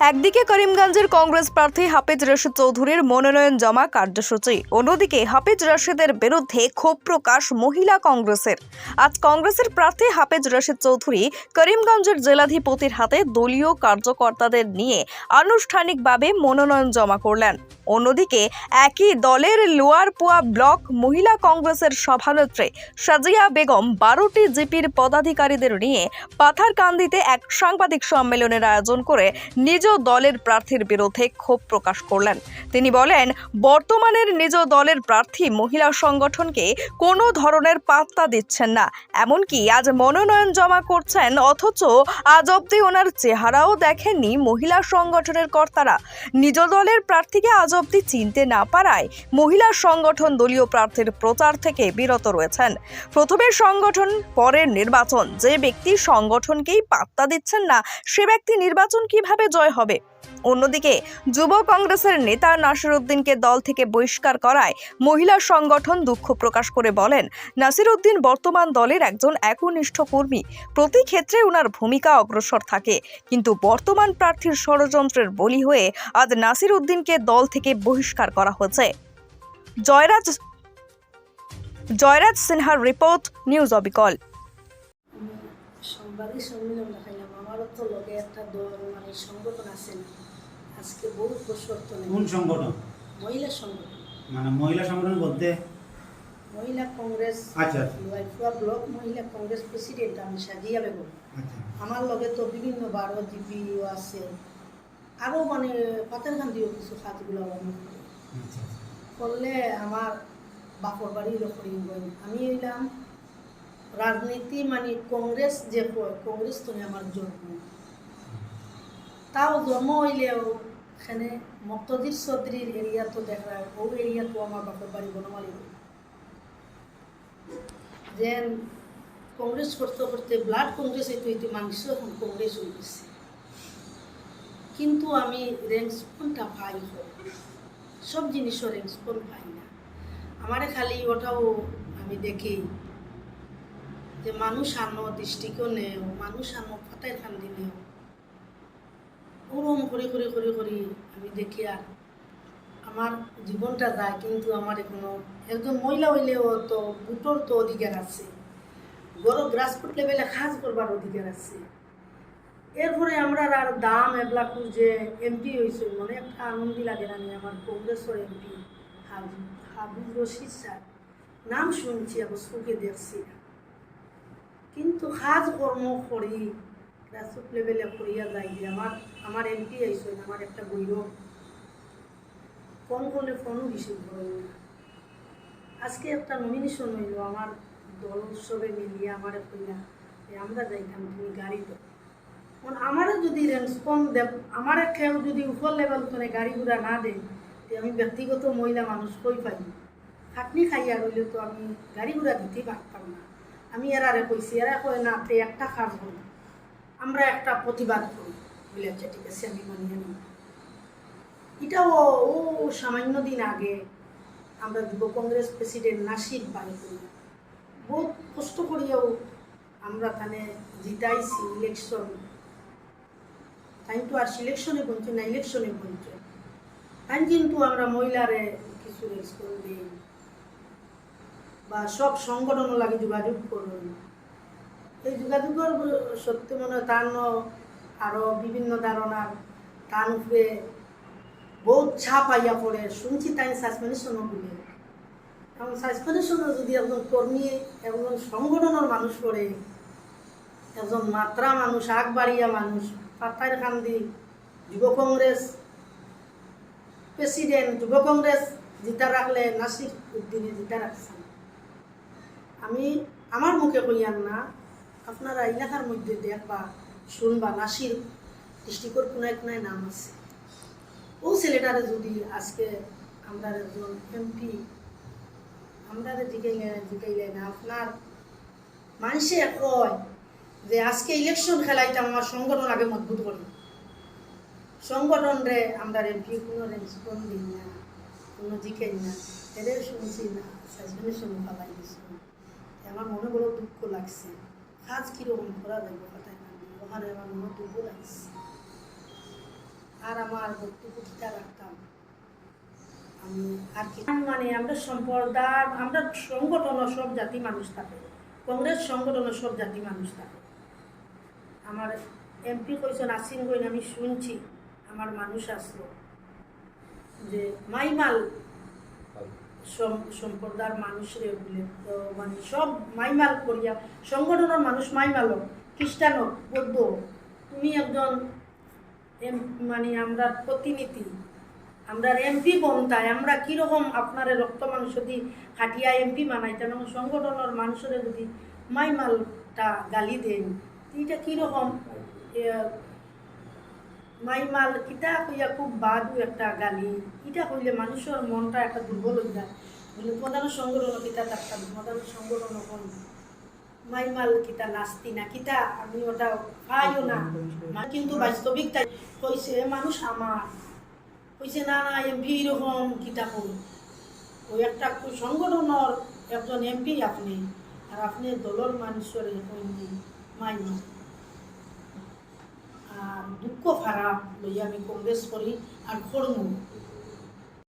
একদিকে করিমগঞ্জের কংগ্রেস প্রার্থী হাফিজ রশিদ চৌধুরীর মনোনয়ন জমা কার্যসূচি, অন্যদিকে হাফিজ রশিদের বিরুদ্ধে ক্ষোভ প্রকাশ মহিলা কংগ্রেসের। আজ কংগ্রেসের প্রার্থী হাফিজ রশিদ চৌধুরী করিমগঞ্জের জেলাধিপতির হাতে দলীয় কার্যকর্তাদের নিয়ে আনুষ্ঠানিকভাবে মনোনয়ন জমা করলেন। অন্যদিকে একই দলের লোয়ারপুয়া ব্লক মহিলা কংগ্রেসের সভানেত্রী সাজিয়া বেগম বারোটি জিপির পদাধিকারীদের নিয়ে পাথারকান্দিতে এক সাংবাদিক সম্মেলনের আয়োজন করে নিজ দলের প্রার্থীর বিরুদ্ধে ক্ষোভ প্রকাশ করলেন। তিনি বলেন, বর্তমানের নিজ দলের প্রার্থী মহিলা সংগঠনকে কোনো ধরনের পাত্তা দিচ্ছেন না। এমনকি আজ মনোনয়ন জমা করছেন, অথচ আজ অব্দি ওনার চেহারাও দেখেননি মহিলা সংগঠনের কর্তারা। নিজ দলের প্রার্থীকে আজ অব্দি চিনতে না পারায় মহিলা সংগঠন দলীয় প্রার্থীর প্রচার থেকে বিরত রয়েছেন। প্রথমে সংগঠন পরের নির্বাচন। যে ব্যক্তি সংগঠনকেই পাত্তা দিচ্ছেন না, সে ব্যক্তি নির্বাচন কীভাবে জয় হবে। অন্যদিকে যুব কংগ্রেসের নেতা নাসির উদ্দিনকে দল থেকে বহিষ্কার করায় মহিলা সংগঠন দুঃখ প্রকাশ করে বলেন নাসির উদ্দিন বর্তমান দলের একজন একনিষ্ঠ কর্মী। প্রতি ক্ষেত্রে ওনার ভূমিকা অগ্রসর থাকে। কিন্তু বর্তমান প্রার্থীর ষড়যন্ত্রের বলি হয়ে আজ নাসির উদ্দিনকে দল থেকে বহিষ্কার করা হয়েছে। জয়রাজ জয়রাজ সিনহার রিপোর্ট, নিউজ অবিকল সাংবাদিক সম্মেলন দেখাইলাম আমারও তো লগে একটা দল মানে সংগঠন আছে না আজকে বহুত বছর তো কোন সংগঠন? মহিলা সংগঠন। মানে মহিলা সংগঠন বলতে? মহিলা কংগ্রেস আচ্ছা লাইফুয়া ব্লক মহিলা কংগ্রেস প্রেসিডেন্ট আমি সাজিয়া বেগম। আচ্ছা। আমার লগে তো বিভিন্ন বারো জিপিও আছে। আরও মানে পাতারকান্দিও কিছু কাজগুলো আমি। আচ্ছা করলে আমার বাপর বাড়ির করিম আমি এলাম রাজনীতি মানে কংগ্রেস যে কংগ্রেস তো আমার জন্ম। তাও জন্ম হইলেও এখানে মক্তজির চৌধুরীর এরিয়া তো দেখা, ও এরিয়া তো আমার বাপের বাড়ি বনমালী। যেন কংগ্রেস করতে করতে ব্লাড কংগ্রেস হইতে হইতে মাংস এখন কংগ্রেস হয়ে গেছে। কিন্তু আমি রেঞ্জ কোনটা পাই? সব জিনিসও রেঞ্জপন পাই না। আমারে খালি ওটাও আমি দেখি। যে মানুষ আনো দৃষ্টিকোণেও মানুষ আনো ফাটাই খান্দি নেও। ওরম করে করে করে করে আমি দেখি আর আমার জীবনটা যায়, কিন্তু আমার এখনও একজন মহিলা হইলেও তো বুটোর তো অধিকার আছে। বড় গ্রাসরুট লেভেলে কাজ করবার অধিকার আছে। এরপরে আমরা আর দাম এবলা যে এমপি হয়েছে মনে একটা আনন্দি লাগে না আমার কংগ্রেসের এমপি হাবিব রশিদ স্যার। নাম শুনছি আবার চোখে দেখছি না। কিন্তু কাজ কর্ম করি গ্রাসরুট লেভেলে করিয়া যাই আমার আমার এমপি আইসেন আমার একটা গৌরব ফোন করলে ফোনও রিসিভ করেন না আজকে একটা নমিনেশন হইল, আমার দল উৎসবে মিলিয়ে আমার কইলা যে আমরা যাইতাম, তুমি গাড়ি দাও এখন আমারও যদি রেসপন্স দেব আমার কেউ যদি উপর লেভেল করে গাড়ি ঘোড়া না দেয় আমি ব্যক্তিগত মহিলা মানুষ কই পাই খাটনি খাইয়া রইলে তো আমি গাড়ি ঘোড়া দিতেই পারতাম না। আমি এরারে কইছি, এরা কয়, না তে একটা কাজ করি আমরা একটা প্রতিবাদ করি বলে আচ্ছা ঠিক আছে, আমি মানিয়ে নিই এটাও ও সামান্য দিন আগে আমরা যুব কংগ্রেস প্রেসিডেন্ট নাসির বাড়ি করি বহুত কষ্ট করিয়াও আমরা তানে জিতাইছি ইলেকশন তাই তো আর সিলেকশনে বলছে না ইলেকশনে বলছে তাই কিন্তু আমরা মহিলারে কিছু রেসপন্স দিই। বা সব সংগঠন লাগে যোগাযোগ করুন। এই যোগাযোগের সত্যি মনে তার আরও বিভিন্ন ধারণার তার উপরে বহুত ছাপ আইয়া পড়ে, শুনছি তাই সাসপেনশনও বলে। এবং সাসপেনশনও যদি একজন কর্মী, একজন সংগঠনের মানুষ পড়ে, একজন মাত্রা মানুষ আগ বাড়িয়া মানুষ, পাতার কান্দি, যুব কংগ্রেস প্রেসিডেন্ট, যুব কংগ্রেস জিতা রাখলে নাসির উদ্দিনে জিতা রাখছেন। আমি আমার মুখে কইয়ান না, আপনারা এলাকার মধ্যে দেখবা, শুনবা, নাসির ডিস্ট্রিক্টর কোনায় কোনায় নাম আছে। ও ছেলেটারে যদি আজকে আমরা একজন এমপি আমরা জিগাইলে জিগাইলে না, আপনার মানুষে কয় যে আজকে ইলেকশন খেলাইতাম, আমার সংগঠন আগে মজবুত করি। সংগঠন রে আমরা এমপি কোনো রেসপন্স দিই না, কোনো জিকাই না। এদের শুনছি না সাজবেনের সঙ্গে পালাই আমার মনে বড় দুঃখ লাগছে। কাজ কীরকম করা যাবে কথায় ওখানে আমার মনে দুঃখ লাগছে। আর আমার বক্তব্য বক্তব্যটা রাখতাম? আর মানে আমরা সম্প্রদায়, আমরা সংগঠন সব জাতি মানুষ থাকে। কংগ্রেস সংগঠন সব জাতি মানুষ থাকে। আমার এমপি কইছেন আসিন কইন, আমি শুনছি, আমার মানুষ আসলো। যে মাইমাল সম্প্রদায়ের মানুষরে বলে মানে সব মাইমাল করিয়া সংগঠনের মানুষ মাইমাল খ্রিস্টান হোক, বৌদ্ধ। তুমি একজন মানে আমরা প্রতিনিধি আমরা এমপি বনতায় আমরা কীরকম আপনার রক্ত মাংস দিয়ে খাটিয়া এমপি মানাইতাম এবং সংগঠনের মানুষের যদি মাইমালটা গালি দেন এটা কীরকম মাইমাল কিতা কইয়া খুব বাদু একটা গালি। এটা কইলে মানুষের মনটা একটা দুর্বল হয়ে যায়। বলে, প্রধান সংগঠন কিতা থাকতাম প্রধান সংগঠন কোন মাইমাল কিতা নাস্তি না কিতা আমি ওটা পাইও না। কিন্তু বাস্তবিক তাই কইছে, মানুষ আমার। কইছে, না না এমপি এরকম কিতা কই ওই একটা সংগঠনের একজন এমপি আপনি, আর আপনি দলের মানুষের মাইমাল দুঃখ খারাপ লইয়া আমি কংগ্রেস করি আর করমু